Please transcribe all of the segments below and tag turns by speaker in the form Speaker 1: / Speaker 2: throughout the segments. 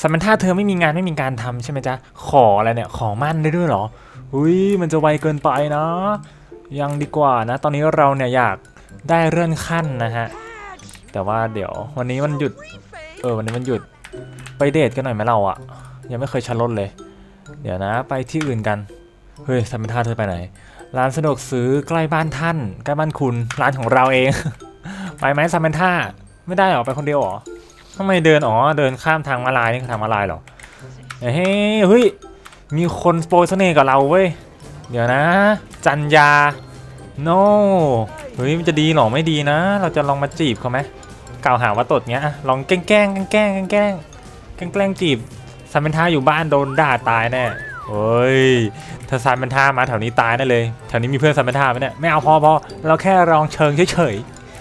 Speaker 1: สมันท่าเธอไม่มีงานไม่มีการทำใช่ไหมจ๊ะ ขออะไรเนี่ย ขอมั่นได้ด้วยเหรอ อุ้ยมันจะไวเกินไปนะ ยังดีกว่านะ ตอนนี้เราเนี่ยอยากได้เลื่อนขั้นนะฮะ แต่ว่าเดี๋ยววันนี้มันหยุด เออวันนี้มันหยุด ไปเดทกันหน่อยไหมเราอะยังไม่เคยชันรถเลย เดี๋ยวนะไปที่อื่นกัน เฮ้ยสมันท่าเธอไปไหน ร้านสะดวกซื้อใกล้บ้านท่าน ใกล้บ้านคุณ ร้านของเราเอง ไปไหมซามนท่า ไม่ได้หรอไปคนเดียวหรอ ทำไมเดิน อ๋อ เดินข้ามทางมาลายนี่คือทางมาลายเหรอ เฮ้ย เฮ้ย มีคนโปรยเสน่ห์กับเราเว้ย เดี๋ยวนะ จันยา โนเฮ้ย มันจะดีเหรอ ไม่ดีนะ เราจะลองมาจีบเขาไหมกล่าวหาว่าตดเงี้ยอะลองแกล้งแกล้งแกล้งแกล้งแกล้งแกล้งจีบซามนท่าอยู่บ้านโดนด่าตายแน่เฮ้ย ถ้าซามนท่ามาแถวนี้ตายได้เลย แถวนี้มีเพื่อนซามนท่าไหมเนี่ย ไม่เอาพอพอเราแค่ลองเชิงเฉย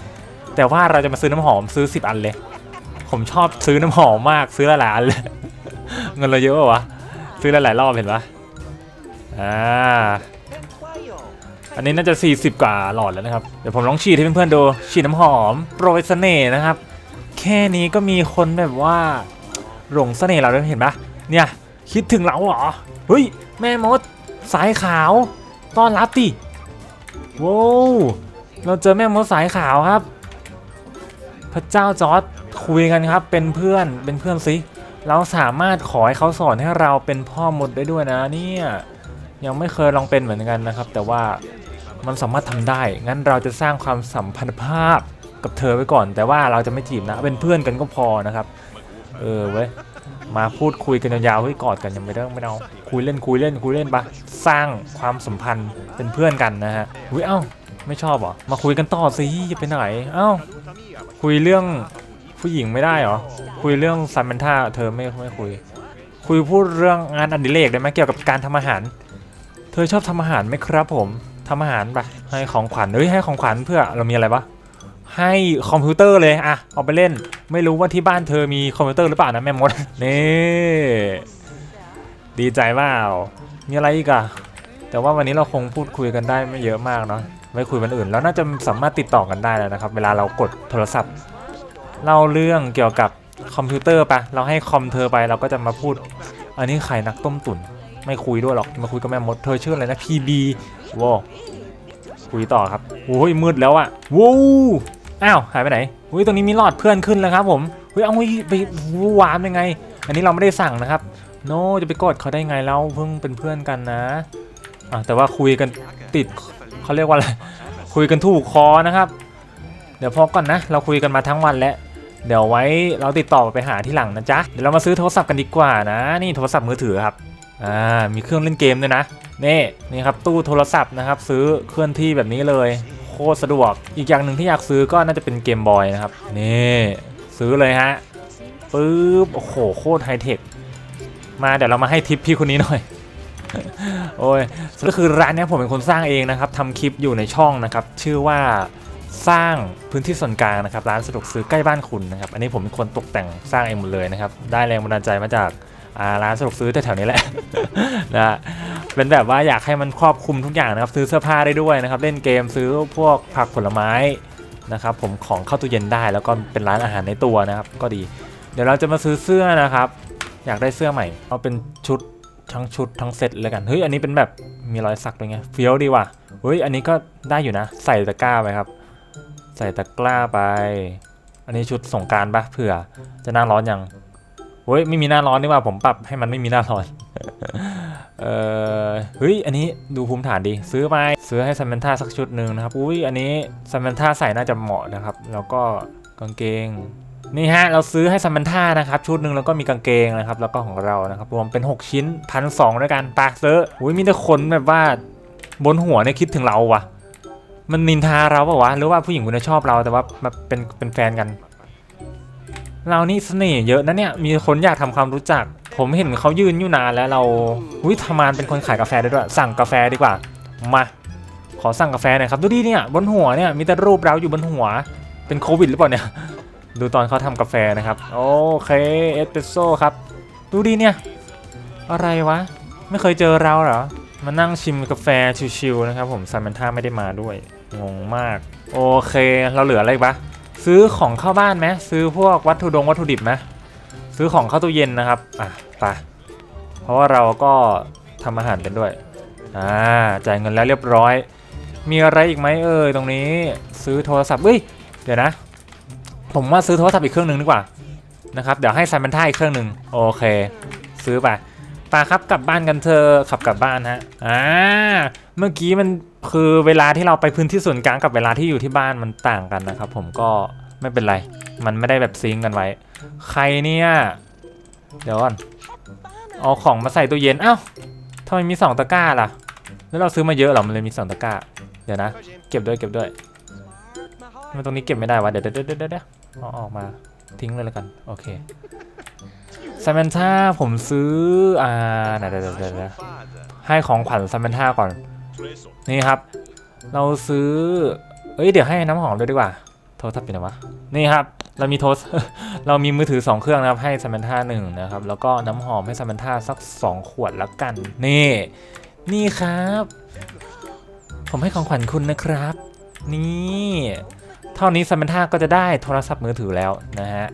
Speaker 1: ๆ แต่ว่าเราจะมาซื้อน้ำหอมซื้อ 10 อันเลย ผมชอบซื้อน้ำหอมมากซื้อหลายๆอันเลยเงินเราเยอะปะวะซื้อหลายๆรอบเห็นปะอ่าอันนี้น่าจะ 40 กว่าหลอดแล้วนะครับ เดี๋ยวผมลองฉีดให้เพื่อนๆดูฉีดน้ำหอมโปรยเสน่ห์นะครับ แค่นี้ก็มีคนแบบว่าหลงเสน่ห์เราแล้วเห็นปะเนี่ยคิดถึงเราเหรอเฮ้ยแม่มดสายขาวต้อนรับดิว้าวเราเจอแม่มดสายขาวครับ พระเจ้าจอร์ด คุยกันครับเป็นเพื่อนเป็นเพื่อนสิเราสามารถขอให้เขาสอนให้เราเป็นพ่อมดได้ด้วยนะเนี่ยยังไม่เคยลองเป็นเหมือนกันนะครับ แต่ว่ามันสามารถทำได้ งั้นเราจะสร้างความสัมพันธภาพกับเธอไว้ก่อน แต่ว่าเราจะไม่จีบนะ เป็นเพื่อนกันก็พอนะครับ เออเว้ย มาพูดคุยกันยาวๆเฮ้ยกอดกันยังไม่ได้ไม่เอา คุยเล่นคุยเล่นคุยเล่นปะสร้างความสัมพันธ์เป็นเพื่อนกันนะฮะอุ้ยเอ้า ไม่ชอบหรอ มาคุยกันต่อสิจะไปไหน เอ้า คุยเรื่อง ผู้หญิงไม่ได้เหรอ คุยเรื่องซัมเมนท่าเธอไม่ไม่คุย คุยพูดเรื่องงานอดิเรกได้ไหมเกี่ยวกับการทำอาหาร เธอชอบทำอาหารไหมครับผมทำอาหารปะให้ของขวัญเฮ้ยให้ของขวัญเพื่อเรามีอะไรปะให้คอมพิวเตอร์เลยอะเอาไปเล่น ไม่รู้ว่าที่บ้านเธอมีคอมพิวเตอร์หรือเปล่านะแม่มดนี่ดีใจเปล่ามีอะไรอีกอะแต่ว่าวันนี้เราคงพูดคุยกันได้ไม่เยอะมากเนาะไม่คุยวันอื่น แล้วน่าจะสามารถติดต่อกันได้แล้วนะครับ เวลาเรากดโทรศัพท์ เล่าเรื่องเกี่ยวกับคอมพิวเตอร์ปะเราให้คอมเธอไปเราก็จะมาพูด อันนี้ใครนักต้มตุ๋นไม่คุยด้วยหรอกมาคุยกับแม่มดเธอชื่ออะไรนะ PB ว้าคุยต่อครับโอ้ยมืดแล้วอะว้าวอ้าวหายไปไหนอุ้ยตรงนี้มีหลอดเพื่อนขึ้นแล้วครับผมเฮ้ยเอาไปไปวามยังไง อันนี้เราไม่ได้สั่งนะครับ โนจะไปกดเขาได้ไงเราเพิ่งเป็นเพื่อนกันนะอะแต่ว่าคุยกันติดเขาเรียกว่าอะไรคุยกันถูกคอนะครับ เดี๋ยวพอก่อนนะ เราคุยกันมาทั้งวันแล้ว เดี๋ยวไว้เราติดต่อไปหาที่หลังนะจ๊ะ เดี๋ยวเรามาซื้อโทรศัพท์กันดีกว่านะ นี่โทรศัพท์มือถือครับ อ่า มีเครื่องเล่นเกมด้วยนะ นี่นี่ครับตู้โทรศัพท์นะครับ ซื้อเคลื่อนที่แบบนี้เลย โคตรสะดวก อีกอย่างหนึ่งที่อยากซื้อก็น่าจะเป็นเกมบอยนะครับ นี่ซื้อเลยฮะ ปึ๊บ โอ้โห โคตรไฮเทค มาเดี๋ยวเรามาให้ทิปพี่คนนี้หน่อย โอ้ยก็คือร้านนี้ผมเป็นคนสร้างเองนะครับทำคลิปอยู่ในช่องนะครับ ชื่อว่า สร้างพื้นที่ส่วนกลางนะครับร้านสะดวกซื้อใกล้บ้านคุณนะครับอันนี้ผมเป็นคนตกแต่งสร้างเองหมดเลยนะครับได้แรงบันดาลใจมาจาการ้านสะดวกซื้อแถวๆนี้แหละนะเป็นแบบว่าอยากให้มันครอบคลุมทุกอย่างนะครับซื้อเสื้อผ้าได้ด้วยนะครับเล่นเกมซื้อพวกผักผลไม้นะครับผมของเข้าตู้เย็นได้แล้วก็เป็นร้านอาหารในตัวนะครับก็ดี เดี๋ยวเราจะมาซื้อเสื้อนะครับ อยากได้เสื้อใหม่ เอาเป็นชุดทั้งชุดทั้งเซตเลยกันเฮ้ยอันนี้เป็นแบบมีรอยสักด้วยไงเฟี้ยวดีว่ะเฮ้ยอันนี้ก็ได้อยู่นะ ใส่ตะกร้าไปครับ ใส่ตะกร้าไป อันนี้ชุดสงการปะเผื่อ จะหน้าร้อนยังเฮ้ยไม่มีหน้าร้อนนี่ว่าผมปรับให้มันไม่มีหน้าร้อน เออเฮ้ยอันนี้ดูภูมิฐานดี ซื้อไปซื้อให้ซัมเมนท่าสักชุดหนึ่งนะครับอุ้ยอันนี้ซัมเมนท่าใส่น่าจะเหมาะนะครับ แล้วก็กางเกงนี่ฮะเราซื้อให้ซัมมันท่านะครับชุดหนึ่งแล้วก็มีกางเกงนะครับ แล้วก็ของเรานะครับรวมเป็น 6 ชิ้นพันสองด้วยกันปากเซื้ออุ้ยมีแต่คนแบบว่าบนหัวเนี่ยคิดถึงเราวะ มันนินทาเราเปล่าวะหรือว่าผู้หญิงคนนี้ชอบเราแต่ว่าแบบเป็นเป็นแฟนกัน เรานี่เสน่ห์เยอะนะเนี่ยมีคนอยากทำความรู้จัก ผมเห็นเขายืนอยู่นานแล้วเราอุ้ยทำงานเป็นคนขายกาแฟได้ด้วย สั่งกาแฟดีกว่ามาขอสั่งกาแฟหน่อยครับดูดิเนี่ยบนหัวเนี่ยมีแต่รูปเราอยู่บนหัวเป็นโควิดหรือเปล่าเนี่ยดูตอนเขาทำกาแฟนะครับ โอเคเอสเปรสโซ่ครับ ดูดีเนี่ย อะไรวะ ไม่เคยเจอเราเหรอ มานั่งชิมกาแฟชิวๆนะครับผมซามนท่าไม่ได้มาด้วย งงมาก โอเคเราเหลืออะไรปะซื้อของเข้าบ้านไหมซื้อพวกวัตถุดงวัตถุดิบไหมซื้อของเข้าตู้เย็นนะครับอะไปเพราะว่าเราก็ทำอาหารเป็นด้วยอ่าจ่ายเงินแล้วเรียบร้อย มีอะไรอีกไหมเอ่ยตรงนี้ซื้อโทรศัพท์เอ้ยเดี๋ยวนะ ผมว่าซื้อโทรศัพท์อีกเครื่องหนึ่งดีกว่านะครับเดี๋ยวให้ไซมันท่าอีกเครื่องหนึ่งโอเค ซื้อไปไปครับกลับบ้านกันเธอะขับกลับบ้านฮะอ่าเมื่อกี้มัน คือเวลาที่เราไปพื้นที่ส่วนกลางกับเวลาที่อยู่ที่บ้านมันต่างกันนะครับ ผมก็ไม่เป็นไร มันไม่ได้แบบซิงกันไว้ ใครเนี่ย เดี๋ยวก่อน เอาของมาใส่ตู้เย็น เอ้าทำไมมีสองตะกร้าล่ะ แล้วเราซื้อมาเยอะเหรอ มันเลยมีสองตะกร้า เดี๋ยวนะ เก็บด้วยเก็บด้วยมันตรงนี้เก็บไม่ได้วะ เดี๋ยวเดี๋ยวเดี๋ยวเดี๋ยวเอาออกมาทิ้งเลยแล้วกัน โอเคซามนท่าผมซื้อ อ่าเดี๋ยวเดี๋ยวเดี๋ยวเดี๋ยวให้ของขวัญซามนท่าก่อน นี่ครับ เราซื้อ เอ้ยเดี๋ยวให้น้ำหอมด้วยดีกว่า โทรศัพท์เป็นไงวะ นี่ครับ เรามีโทรเรามีมือถือ 2 เครื่องนะครับให้ซามนท่าหนึ่งนะครับ แล้วก็น้ำหอมให้ซามนท่าสัก 2 ขวดล้วกัน นี่ นี่ครับ ผมให้ของขวัญคุณนะครับ นี่ เท่านี้ซามนท่าก็จะได้โทรศัพท์มือถือแล้วนะฮะ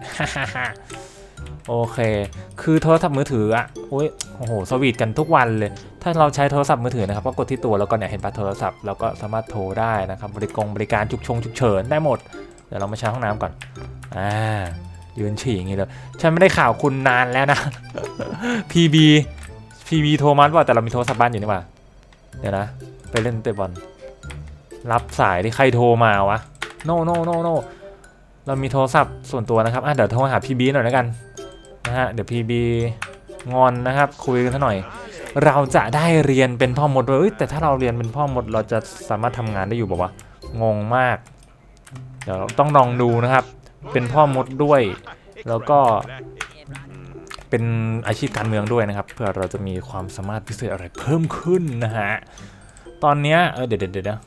Speaker 1: โอเค คือโทรศัพท์มือถืออะโอ้ยโอ้โห สวีทกันทุกวันเลย ถ้าเราใช้โทรศัพท์มือถือนะครับ ก็กดที่ตัวแล้วก็เนี่ยเห็นปะโทรศัพท์ แล้วก็สามารถโทรได้นะครับ บริกรบริการฉุกชงฉุกเฉินได้หมด เดี๋ยวเรามาใช้ห้องน้ำก่อน อ่า ยืนฉี่อย่างงี้เลย ฉันไม่ได้ข่าวคุณนานแล้วนะ PB PB โทรมาว่าแต่เรามีโทรศัพท์บ้านอยู่นี่ว่าเดี๋ยวนะ ไปเล่นเตะบอล รับสายที่ใครโทรมาวะ no no no no เรามีโทรศัพท์ส่วนตัวนะครับอะเดี๋ยวโทรหา PB หน่อยแล้วกัน นะฮะเดี๋ยว PB งอนนะครับ คุยกันซะหน่อย เราจะได้เรียนเป็นพ่อมดเอ้ยแต่ถ้าเราเรียนเป็นพ่อมดเราจะสามารถทำงานได้อยู่บอกว่างงมาก เดี๋ยวต้องลองดูนะครับ เป็นพ่อมดด้วย แล้วก็เป็นอาชีพการเมืองด้วยนะครับ เพื่อเราจะมีความสามารถพิเศษอะไรเพิ่มขึ้นนะฮะตอนนี้เออเดี๋ยวเดี๋ยวเดี๋ยว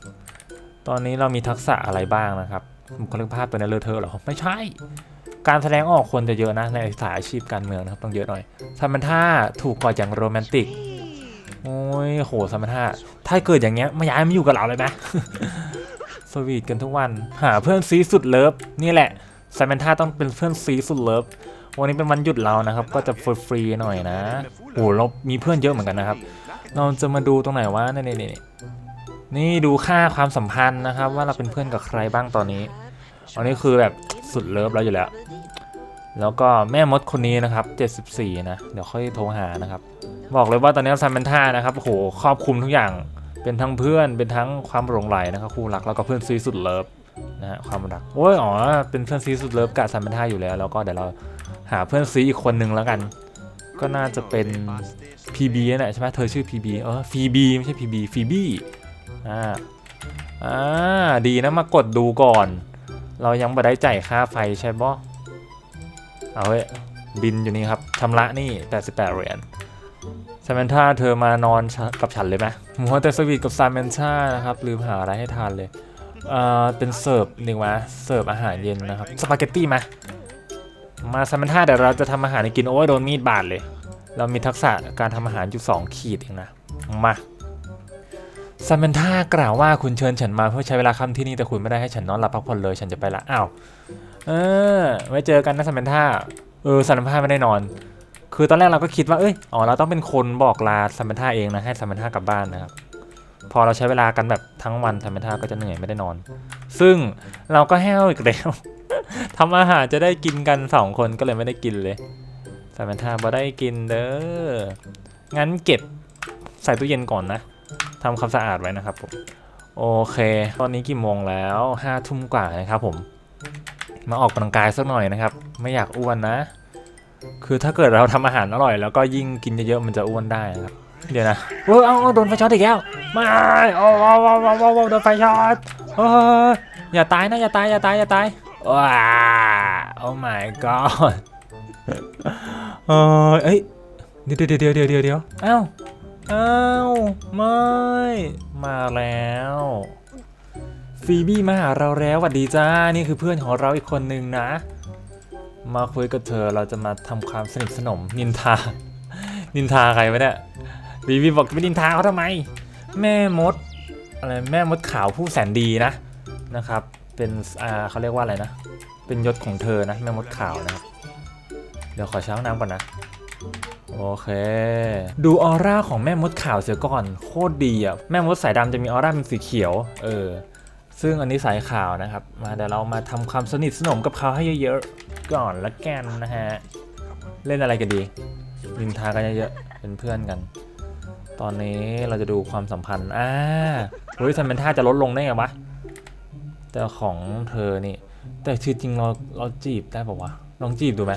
Speaker 1: ตอนนี้เรามีทักษะอะไรบ้างนะครับบุคลิกภาพตัวนี้เลอะเทอะเหรอไม่ใช่ การแสดงออกควรจะเยอะนะในสายอาชีพการเมืองนะครับต้องเยอะหน่อยซัมมันท่าถูกกอดอย่างโรแมนติกโอ้ยโหซัมมันท่าถ้าเกิดอย่างเงี้ยไม่ย้ายมาอยู่กับเราเลยไหมสวีทกันทุกวันหาเพื่อนซีสุดเลิฟนี่แหละซัมมันท่าต้องเป็นเพื่อนซีสุดเลิฟวันนี้เป็นวันหยุดเรานะครับ ก็จะฟรีๆหน่อยนะโอ้เรามีเพื่อนเยอะเหมือนกันนะครับ เราจะมาดูตรงไหนว่านี่นี่นี่นี่ดูค่าความสัมพันธ์นะครับ ว่าเราเป็นเพื่อนกับใครบ้างตอนนี้อันนี้คือแบบ สุดเลิฟแล้วอยู่แล้ว แล้วก็แม่มดคนนี้นะครับ 74 นะ เดี๋ยวค่อยโทรหานะครับ บอกเลยว่าตอนนี้ซัมเมนท่านะครับโอ้โหครอบคลุมทุกอย่างเป็นทั้งเพื่อนเป็นทั้งความหลงไหลนะครับคู่รักแล้วก็เพื่อนซีสุดเลิฟนะฮะความรักโอ้ยอ๋อเป็นเพื่อนซีสุดเลิฟกับซัมเมนท่าอยู่แล้วแล้วก็เดี๋ยวเราหาเพื่อนซีอีกคนนึงแล้วกัน ก็น่าจะเป็น PB นั่นแหละใช่ไหมเธอชื่อ PB เออฟีบีไม่ใช่ PB ฟีบีอ่าอ่าดีนะมากดดูก่อน เรายังไม่ได้จ่ายค่าไฟใช่ปะเอาเว้ยบินอยู่นี่ครับชำระนี่ 88 เหรียญซามนท่าเธอมานอนกับฉันเลยไหมมัวแต่สวีทกับซามนท่านะครับลืมหาอะไรให้ทานเลยเอ่อเป็นเสิร์ฟหนึ่งวะเสิร์ฟอาหารเย็นนะครับสปาเกตตี้มามาซามนท่าเดี๋ยวเราจะทำอาหารให้กินโอ้ยโดนมีดบาดเลย เรามีทักษะการทำอาหารอยู่ 2 ขีดเองนะมา ซามนท่ากล่าวว่าคุณเชิญฉันมาเพื่อใช้เวลาค่ำที่นี่แต่คุณไม่ได้ให้ฉันนอนหลับพักผ่อนเลย ฉันจะไปละอ้าวเออไว้เจอกันนะซัมเมนท่าเออซัมเมนท่าไม่ได้นอน คือตอนแรกเราก็คิดว่าเอ้ยอ๋อเราต้องเป็นคนบอกลาซัมเมนท่าเองนะให้ซัมเมนท่ากลับบ้านนะครับพอเราใช้เวลากันแบบทั้งวันซัมเมนท่าก็จะเหนื่อยไม่ได้นอน ซึ่งเราก็แห้วอีกแล้วทำอาหารจะได้กินกันสองคนก็เลยไม่ได้กินเลยซัมเมนท่าบ่ได้กินเด้องั้นเก็บใส่ตู้เย็นก่อนนะ ทำความสะอาดไว้นะครับผมโอเค ตอนนี้กี่โมงแล้วห้าทุ่มกว่านะครับผมมาออกกำลังกายสักหน่อยนะครับ ไม่อยากอ้วนนะ คือถ้าเกิดเราทำอาหารอร่อย แล้วก็ยิ่งกินเยอะๆมันจะอ้วนได้นะครับเดี๋ยวนะเออเอาเอาโดนไฟช็อตอีกแล้วไม่เอาเอาเอาเอาเอาเอาโดนไฟช็อตเอออย่าตายนะอย่าตายอย่าตายอย่าตายว้าโอ้ my god เออเอ้ยเดี๋ยวเดี๋ยวเดี๋ยวเดี๋ยวเดี๋ยวเดี๋ยวเอ้าเอ้าว ไม่ มาแล้วฟีบี้มาหาเราแล้วสวัสดีจ้า นี่คือเพื่อนของเราอีกคนนึงนะ มาคุยกับเธอเราจะมาทำความสนิทสนมนินทา นินทาใครวะเนี่ยบีบีบอกจะไปนินทาเขาทำไม แม่มดอะไรแม่มดขาวผู้แสนดีนะนะครับ เป็นอ่าเขาเรียกว่าอะไรนะ เป็นยศของเธอนะแม่มดขาวนะครับเดี๋ยวขอช้างน้ำก่อนนะ โอเค ดูออร่าของแม่มดขาวเสียก่อน โคตรดีอะ แม่มดสายดำจะมีออร่าเป็นสีเขียว เออ ซึ่งอันนี้สายขาวนะครับ มาเดี๋ยวเรามาทำความสนิทสนมกับเขาให้เยอะๆ ก่อนละกันนะฮะ เล่นอะไรกันดีนินทากันเยอะๆ เป็นเพื่อนกัน ตอนนี้เราจะดูความสัมพันธ์ อ่าเฮ้ยซันเป็นท่าจะลดลงได้ไงวะ แต่ของเธอนี่ แต่ชื่อจริงเราเราจีบได้ปะวะ ลองจีบดูไหม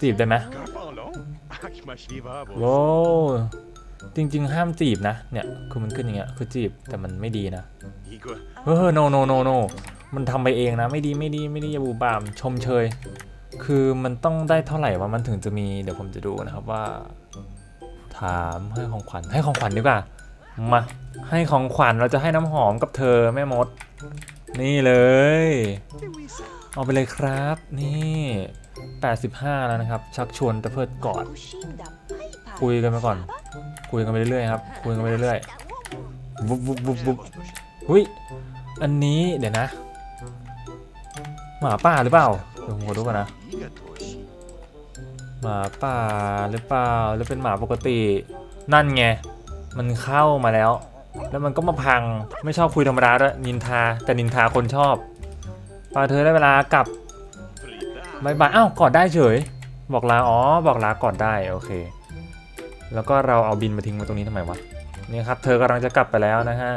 Speaker 1: จีบได้ไหม โว้วจริง ๆ ห้ามจีบนะ เนี่ย คือมันขึ้นอย่างเงี้ย คือจีบ แต่มันไม่ดีนะ เฮ้ย no no no no มันทำไปเองนะ ไม่ดีไม่ดีไม่ดีอย่าบูบาม ชมเชย คือมันต้องได้เท่าไหร่ว่ามันถึงจะมี เดี๋ยวผมจะดูนะครับว่า ถามให้ของขวัญ ให้ของขวัญดีกว่า มา ให้ของขวัญเราจะให้น้ำหอมกับเธอแม่มด นี่เลย เอาไปเลยครับ นี่ 85 แล้วนะครับ ชักชวนตะเพิดกอด คุยกันมาก่อน คุยกันไปเรื่อยๆครับ คุยกันไปเรื่อยๆบุบบุบบุบบุบหุยอันนี้เดี๋ยวนะ หมาป่าหรือเปล่าเดี๋ยวผมขอดูก่อนนะ หมาป่าหรือเปล่า หรือเป็นหมาปกติ นั่นไง มันเข้ามาแล้ว แล้วมันก็มาพัง ไม่ชอบคุยธรรมดาด้วยนินทา แต่นินทาคนชอบปาเธอได้เวลากลับ บายบายอ้าวกอดได้เฉย บอกลาอ๋อบอกลากอดได้โอเค แล้วก็เราเอาบินมาทิ้งไว้ตรงนี้ทำไมวะนี่ครับเธอกำลังจะกลับไปแล้วนะฮะ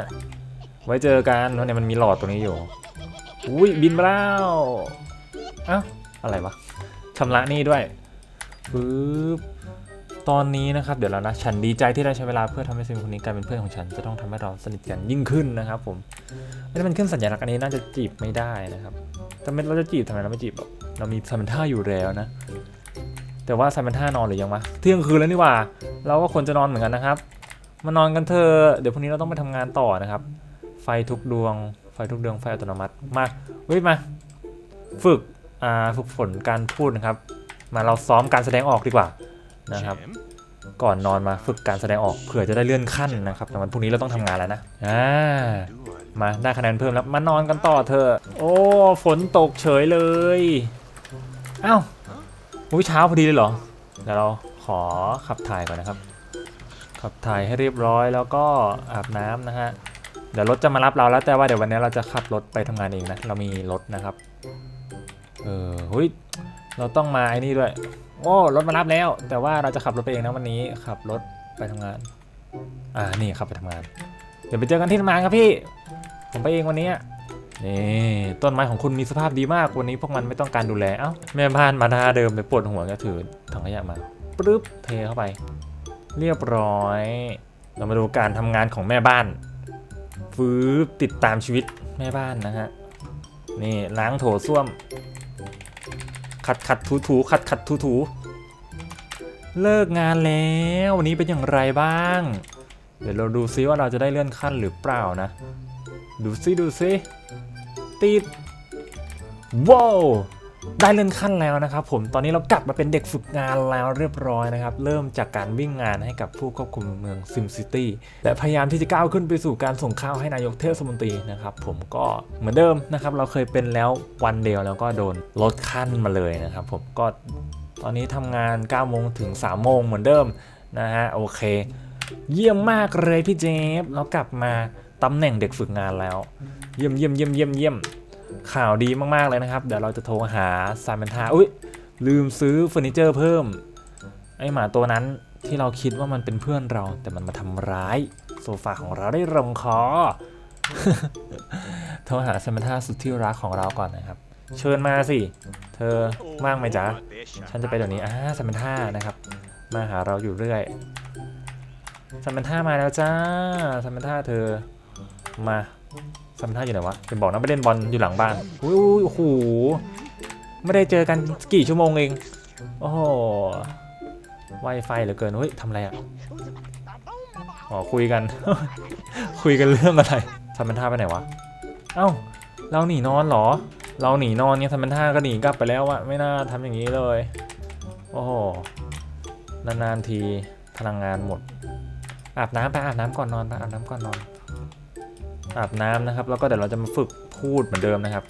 Speaker 1: ไว้เจอกันเพราะเนี่ยมันมีหลอดตรงนี้อยู่อุ้ยบินมาแล้วเอ้าอะไรวะชำระนี่ด้วยปึ๊บ ตอนนี้นะครับเดี๋ยวเรานะฉันดีใจที่ได้ใช้เวลาเพื่อทำให้สิ่งคนนี้กลายเป็นเพื่อนของฉันจะต้องทำให้เราสนิทกันยิ่งขึ้นนะครับผมไม่ได้มันขึ้นสัญลักษณ์อันนี้น่าจะจีบไม่ได้นะครับแต่ไม่เราจะจีบทำไมเราไม่จีบเรามีซัมเมนท่าอยู่แล้วนะ แต่ว่าซัมเมนท่านอนหรือยังวะเที่ยงคืนแล้วนี่ว่า เราก็ควรจะนอนเหมือนกันนะครับ มานอนกันเถอะเดี๋ยวพรุ่งนี้เราต้องไปทำงานต่อนะครับ ไฟทุกดวง ไฟทุกดวงไฟอัตโนมัติมาเฮ้ยมาฝึกอ่าฝึกฝนการพูดนะครับ มาเราซ้อมการแสดงออกดีกว่า นะครับ ก่อนนอนมาฝึกการแสดงออกเผื่อจะได้เลื่อนขั้นนะครับ แต่วันพรุ่งนี้เราต้องทำงานแล้วนะอ่ามาได้คะแนนเพิ่มแล้วมานอนกันต่อเถอะโอ้ฝนตกเฉยเลยเอ้าอุ้ยเช้าพอดีเลยเหรอเดี๋ยวเราขอขับถ่ายก่อนนะครับ ขับถ่ายให้เรียบร้อยแล้วก็อาบน้ำนะฮะเดี๋ยวรถจะมารับเราแล้วแต่ว่าเดี๋ยววันนี้เราจะขับรถไปทำงานเองนะเรามีรถนะครับเออหุยเราต้องมาไอ้นี่ด้วย โอ้รถมารับแล้ว แต่ว่าเราจะขับรถไปเองนะวันนี้ขับรถไปทำงาน อ่านี่ขับไปทำงาน เดี๋ยวไปเจอกันที่ทำงานครับพี่ ผมไปเองวันนี้นี่ต้นไม้ของคุณมีสภาพดีมากวันนี้พวกมันไม่ต้องการดูแลเอ้าแม่บ้านมาท่าเดิมไปปวดหัวก็ถือถังขยะมาปึ๊บเทเข้าไป เรียบร้อย เรามาดูการทำงานของแม่บ้านฟืบติดตามชีวิตแม่บ้านนะฮะนี่ล้างโถส้วม ขัดขัดถูถูขัดขัดถูถูเลิกงานแล้ววันนี้เป็นอย่างไรบ้าง เดี๋ยวเราดูซิว่าเราจะได้เลื่อนขั้นหรือเปล่านะ ดูซิดูซิติดว้าว ได้เลื่อนขั้นแล้วนะครับผมตอนนี้เรากลับมาเป็นเด็กฝึกงานแล้วเรียบร้อยนะครับเริ่มจากการวิ่งงานให้กับผู้ควบคุมเมืองซิมซิตี้และพยายามที่จะก้าวขึ้นไปสู่การส่งข้าวให้นายกเทศมนตรีนะครับผมก็เหมือนเดิมนะครับเราเคยเป็นแล้ววันเดียวแล้วก็โดนลดขั้นมาเลยนะครับผมก็ตอนนี้ทำงาน9โมงถึง3โมงเหมือนเดิมนะฮะโอเค เยี่ยมมากเลยพี่เจฟเรากลับมาตำแหน่งเด็กฝึกงานแล้ว เยี่ยมเยี่ยมเยี่ยมเยี่ยมเยี่ยม ข่าวดีมากๆเลยนะครับ เดี๋ยวเราจะโทรหาซามเมนทาอุ้ยลืมซื้อเฟอร์นิเจอร์เพิ่ม ไอหมาตัวนั้นที่เราคิดว่ามันเป็นเพื่อนเรา แต่มันมาทำร้ายโซฟาของเราได้ลงคอ โทรหาซามเมนทาสุดที่รักของเราก่อนนะครับ เชิญมาสิ เธอว่างไหมจ๊ะ ฉันจะไปเดี๋ยวนี้อ่าซามเมนทานะครับ มาหาเราอยู่เรื่อยซัมเมนท่ามาแล้วจ้าซัมเมนท่าเธอมา ซัมเมนท่าอยู่ไหนวะเป็นบอกนะไปเล่นบอลอยู่หลังบ้านอุ้ยโอ้โหไม่ได้เจอกันกี่ชั่วโมงเอง โอ้โหไวไฟเหลือเกินเฮ้ยทำอะไรอะอ๋อคุยกัน คุยกันเรื่องอะไรซัมเมนท่าไปไหนวะ เอ้าเราหนีนอนเหรอ เราหนีนอนเนี่ยซัมเมนท่าก็หนีกลับไปแล้วอะไม่น่าทำอย่างนี้เลย โอ้โหนานๆทีพลังงานหมดอาบน้ำไปอาบน้ำก่อนนอนไปอาบน้ำก่อนนอน อาบน้ำนะครับ แล้วก็เดี๋ยวเราจะมาฝึกพูดเหมือนเดิมนะครับ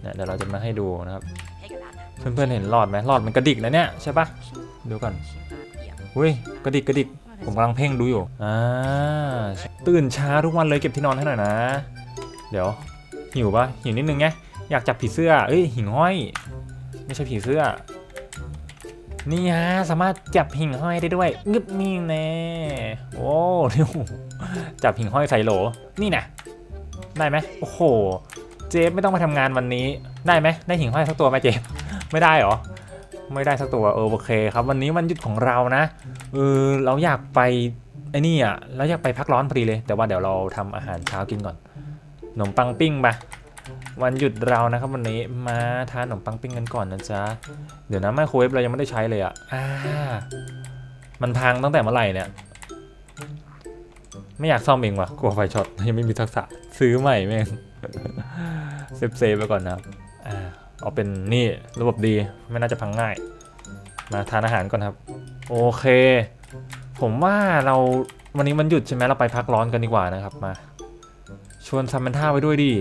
Speaker 1: เนี่ยเดี๋ยวเราจะมาให้ดูนะครับ เพื่อนๆเห็นหลอดไหมหลอดมันกระดิกนะเนี่ยใช่ปะดูก่อนอุ้ยกระดิกกระดิกผมกำลังเพ่งดูอยู่อ่าตื่นช้าทุกวันเลยเก็บที่นอนให้หน่อยนะ เดี๋ยวหิวปะหิวนิดนึงไงอยากจับผีเสื้อเอ้ยหิ่งห้อย ไม่ใช่ผีเสื้อ นี่ฮะสามารถจับหิ่งห้อยได้ด้วยงึบนี่แน่โอ้เดี๋ยวจับหิ่งห้อยใส่โหลนี่นะ ได้ไหมโอ้โห เจฟไม่ต้องมาทำงานวันนี้ ได้ไหมได้หิ่งห้อยสักตัวไหมเจฟไม่ได้เหรอ ไม่ได้สักตัวเออโอเคครับ วันนี้วันหยุดของเรานะ เออเราอยากไปไอ้นี่อะเราอยากไปพักร้อนพอดีเลย แต่ว่าเดี๋ยวเราทำอาหารเช้ากินก่อนขนมปังปิ้งไปวันหยุดเรานะครับวันนี้มาทานขนมปังปิ้งกันก่อนนะจ๊ะ เดี๋ยวนะไมโครเวฟเรายังไม่ได้ใช้เลยอะอ่ามันพังตั้งแต่เมื่อไหร่เนี่ย ไม่อยากซ่อมเองว่ะกลัวไฟช็อตยังไม่มีทักษะ ซื้อใหม่แม่งเซฟเซฟไปก่อนนะครับอ่าเอาเป็นนี่ระบบดีไม่น่าจะพังง่าย มาทานอาหารก่อนครับ โอเค ผมว่าเราวันนี้มันหยุดใช่ไหมเราไปพักร้อนกันดีกว่านะครับมา ชวนซัมเมนท่าไปด้วยดิ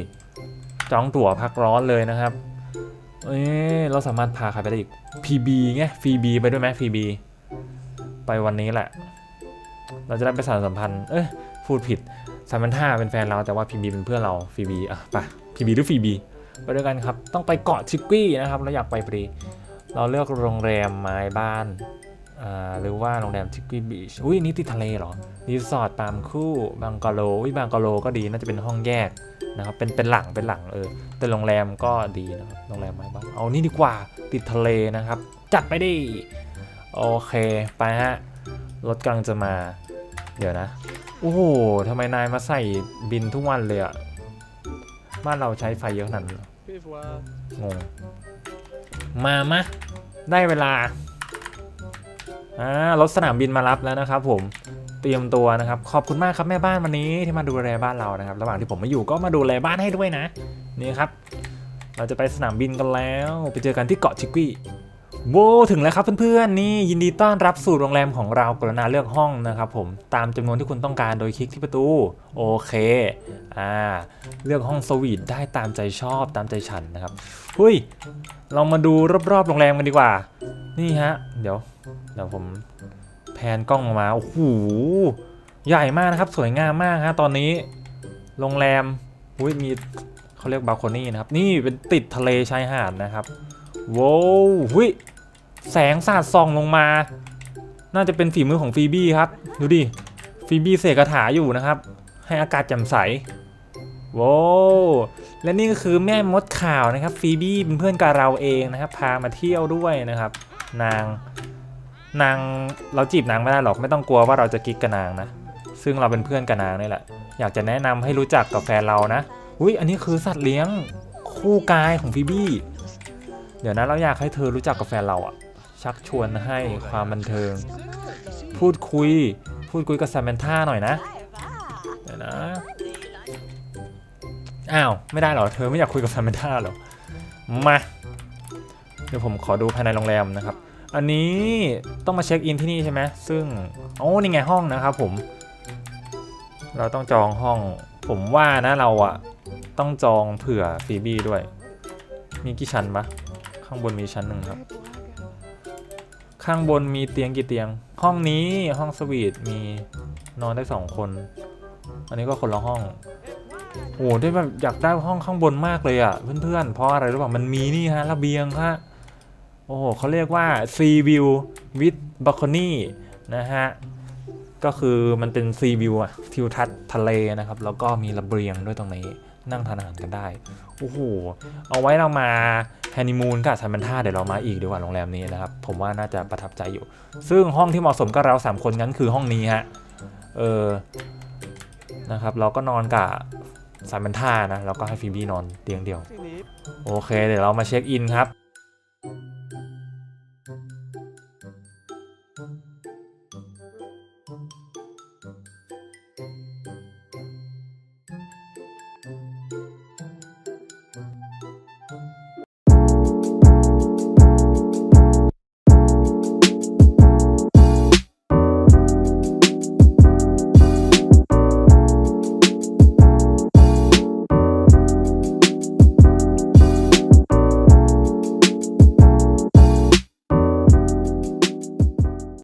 Speaker 1: จองตั๋วพักร้อนเลยนะครับ เอ้เราสามารถพาใครไปได้อีก PB ไงฟรีบีไปด้วยไหมฟรีบีไปวันนี้แหละ เราจะได้ไปสานสัมพันธ์ เอ้ยพูดผิด ซามเมนท่าเป็นแฟนเราแต่ว่าพีบีเป็นเพื่อนเราฟีบีอะไปพีบีหรือฟีบีไปด้วยกันครับต้องไปเกาะชิกกี้นะครับเราอยากไปพอดีเราเลือกโรงแรมไม้บ้านหรือว่าโรงแรมชิกกี้บีชอุ้ยนี่ติดทะเลเหรอรีสอร์ทปามคู่บังกะโลอุ้ยบังกะโลก็ดีน่าจะเป็นห้องแยกนะครับเป็นเป็นหลังเป็นหลังเออแต่โรงแรมก็ดีนะครับโรงแรมไม้บ้านเอานี่ดีกว่าติดทะเลนะครับ จัดไปดิโอเคไปฮะรถกำลังจะมา เดี๋ยวนะ โอ้โหทำไมนายมาใส่บินทุกวันเลยอะบ้านเราใช้ไฟเยอะขนาดนั้นเหรอ
Speaker 2: Vive voir.
Speaker 1: งง มามะ ได้เวลา อ่ารถสนามบินมารับแล้วนะครับผม เตรียมตัวนะครับ ขอบคุณมากครับแม่บ้านวันนี้ที่มาดูแลบ้านเรานะครับ ระหว่างที่ผมไม่อยู่ก็มาดูแลบ้านให้ด้วยนะ นี่ครับ เราจะไปสนามบินกันแล้ว ไปเจอกันที่เกาะชิกกี้ โว้ถึงแล้วครับเพื่อนๆนี่ยินดีต้อนรับสู่โรงแรมของเรากรุณาเลือกห้องนะครับผมตามจำนวนที่คุณต้องการโดยคลิกที่ประตูโอเคอ่าเลือกห้องสวีทได้ตามใจชอบตามใจฉันนะครับเฮ้ยเรามาดูรอบๆโรงแรมกันดีกว่า นี่ฮะ เดี๋ยวเดี๋ยวผมแพนกล้องออกมาโอ้โหใหญ่มากนะครับสวยงามมากฮะตอนนี้ โรงแรมอุ้ยมีเขาเรียกบาลโคนี่นะครับ นี่เป็นติดทะเลชายหาดนะครับว้าวหุย แสงสาดส่องลงมา น่าจะเป็นฝีมือของฟีบี้ครับ ดูดิ ฟีบี้เสกคาถาอยู่นะครับ ให้อากาศแจ่มใสว้าวและนี่ก็คือแม่มดข่าวนะครับ ฟีบี้เป็นเพื่อนกับเราเองนะครับ พามาเที่ยวด้วยนะครับ นาง นางเราจีบนางไม่ได้หรอกไม่ต้องกลัวว่าเราจะกิ๊กกับนางนะ ซึ่งเราเป็นเพื่อนกับนางนี่แหละ อยากจะแนะนำให้รู้จักกับแฟนเรานะ อุ้ยอันนี้คือสัตว์เลี้ยงคู่กายของฟีบี้ เดี๋ยวนะเราอยากให้เธอรู้จักกับแฟนเราอะ ชักชวนให้ความบันเทิง พูดคุย พูดคุยกับแซมเมนท่าหน่อยนะเดี๋ยวนะอ้าว ไม่ได้เหรอ เธอไม่อยากคุยกับแซมเมนท่าหรอ มา เดี๋ยวผมขอดูภายในโรงแรมนะครับ อันนี้ต้องมาเช็คอินที่นี่ใช่ไหมซึ่ง โอ้นี่ไงห้องนะครับผม เราต้องจองห้อง ผมว่านะเราอะต้องจองเผื่อฟีบี้ด้วย มีกี่ชั้นปะข้างบนมีชั้นหนึ่งครับ ข้างบนมีเตียงกี่เตียง ห้องนี้ห้องสวีทมีนอนได้สองคน อันนี้ก็คนละห้องโอ้ได้แบบอยากได้ห้องข้างบนมากเลยอะ่ะเพื่อนๆเพราะอะไรรู้ป่ะมันมีนี่ฮะระเบียงฮะโอ้โหเขาเรียกว่า Sea View with Balcony นะฮะก็คือมันเป็น Sea View อะทิวทัศน์ทะเลนะครับ แล้วก็มีระเบียงด้วยตรงนี้ นั่งทานอาหารกันได้ โอ้โห เอาไว้เรามาฮันนีมูนกับซัมมันท่าเดี๋ยวเรามาอีกดีกว่าโรงแรมนี้นะครับ ผมว่าน่าจะประทับใจอยู่ ซึ่งห้องที่เหมาะสมกับเรา 3 คนนั้นคือห้องนี้ฮะ เออ นะครับ เราก็นอนกับซัมมันท่านะ แล้วก็ให้ฟีบี้นอนเตียงเดียว
Speaker 2: Philippe.
Speaker 1: โอเค เดี๋ยวเรามาเช็คอินครับ